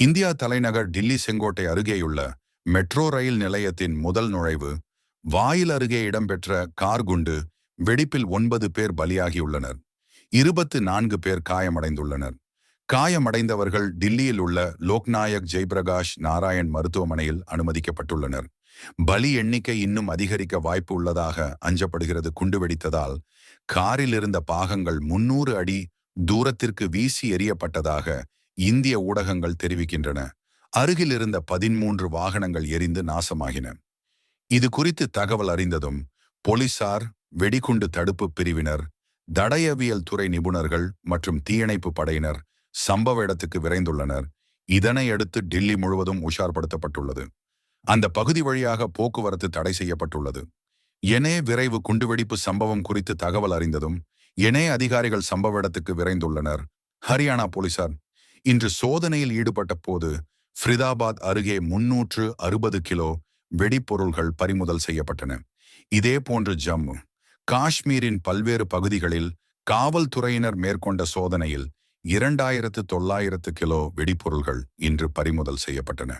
India தலைநகர் டில்லி செங்கோட்டை அருகேயுள்ள metro rail நிலையத்தின் முதல் நுழைவு வாயில் அருகே இடம்பெற்ற கார் குண்டு வெடிப்பில் ஒன்பது பேர் பலியாகியுள்ளனர். இருபத்து நான்கு பேர் காயமடைந்துள்ளனர். காயமடைந்தவர்கள் டில்லியில் உள்ள லோக்நாயக் ஜெய்பிரகாஷ் நாராயண் மருத்துவமனையில் அனுமதிக்கப்பட்டுள்ளனர். பலி எண்ணிக்கை இன்னும் அதிகரிக்க வாய்ப்பு உள்ளதாக அஞ்சப்படுகிறது குண்டு வெடித்ததால் காரில் இருந்த பாகங்கள் முன்னூறு அடி தூரத்திற்கு வீசி எறியப்பட்டதாக இந்திய ஊடகங்கள் தெரிவிக்கின்றன. அருகில் இருந்த பதிமூன்று வாகனங்கள் எரிந்து நாசமாகின. இது குறித்து தகவல் அறிந்ததும் போலீசார் வெடிகுண்டு தடுப்பு பிரிவினர் தடயவியல் துறை நிபுணர்கள் மற்றும் தீயணைப்பு படையினர் சம்பவ இடத்துக்கு விரைந்துள்ளனர். இதனையடுத்து டில்லி முழுவதும் உஷார்படுத்தப்பட்டுள்ளது. அந்த பகுதி வழியாக போக்குவரத்து தடை செய்யப்பட்டுள்ளது. எனே விரைவு குண்டுவெடிப்பு சம்பவம் குறித்து தகவல் அறிந்ததும் எனே அதிகாரிகள் சம்பவ இடத்துக்கு விரைந்துள்ளனர். ஹரியானா போலீசார் இன்று சோதனையில் ஈடுபட்ட போது ஃபிரிதாபாத் அருகே முன்னூற்று அறுபது கிலோ வெடிப்பொருள்கள் பறிமுதல் செய்யப்பட்டன. இதே போன்று ஜம்மு காஷ்மீரின் பல்வேறு பகுதிகளில் காவல்துறையினர் மேற்கொண்ட சோதனையில் இரண்டாயிரத்து தொள்ளாயிரத்து கிலோ வெடிப்பொருள்கள் இன்று பறிமுதல் செய்யப்பட்டன.